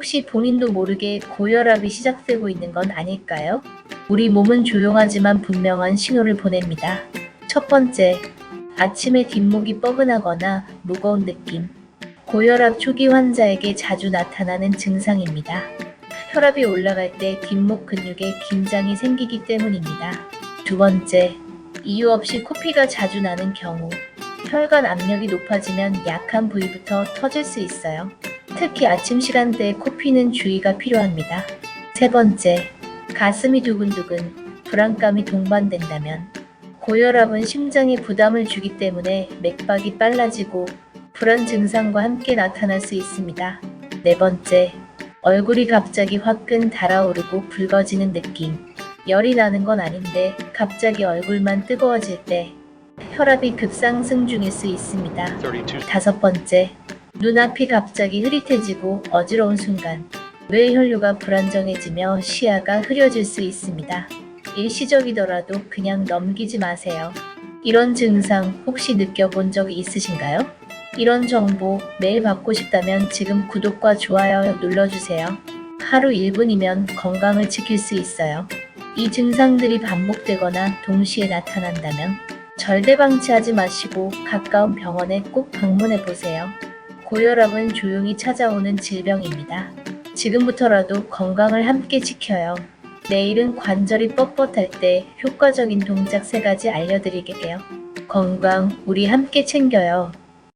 혹시 본인도 모르게 고혈압이 시작되고 있는 건 아닐까요? 우리 몸은 조용하지만 분명한 신호를 보냅니다. 첫 번째, 아침에 뒷목이 뻐근하거나 무거운 느낌. 고혈압 초기 환자에게 자주 나타나는 증상입니다. 혈압이 올라갈 때 뒷목 근육에 긴장이 생기기 때문입니다. 두 번째, 이유 없이 코피가 자주 나는 경우. 혈관 압력이 높아지면 약한 부위부터 터질 수 있어요. 특히 아침 시간대에 코피는 주의가 필요합니다. 세 번째, 가슴이 두근두근, 불안감이 동반된다면 고혈압은 심장에 부담을 주기 때문에 맥박이 빨라지고 불안 증상과 함께 나타날 수 있습니다. 네 번째, 얼굴이 갑자기 화끈 달아오르고 붉어지는 느낌. 열이 나는 건 아닌데 갑자기 얼굴만 뜨거워질 때 혈압이 급상승 중일 수 있습니다. 32 다섯 번째, 눈앞이 갑자기 흐릿해지고 어지러운 순간 뇌 혈류가 불안정해지며 시야가 흐려질 수 있습니다. 일시적이더라도 그냥 넘기지 마세요. 이런 증상 혹시 느껴본 적 있으신가요? 이런 정보 매일 받고 싶다면 지금 구독과 좋아요 눌러주세요. 하루 1분이면 건강을 지킬 수 있어요. 이 증상들이 반복되거나 동시에 나타난다면 절대 방치하지 마시고 가까운 병원에 꼭 방문해 보세요. 고혈압은 조용히 찾아오는 질병입니다. 지금부터라도 건강을 함께 지켜요. 내일은 관절이 뻣뻣할 때 효과적인 동작 세 가지 알려드릴게요. 건강, 우리 함께 챙겨요.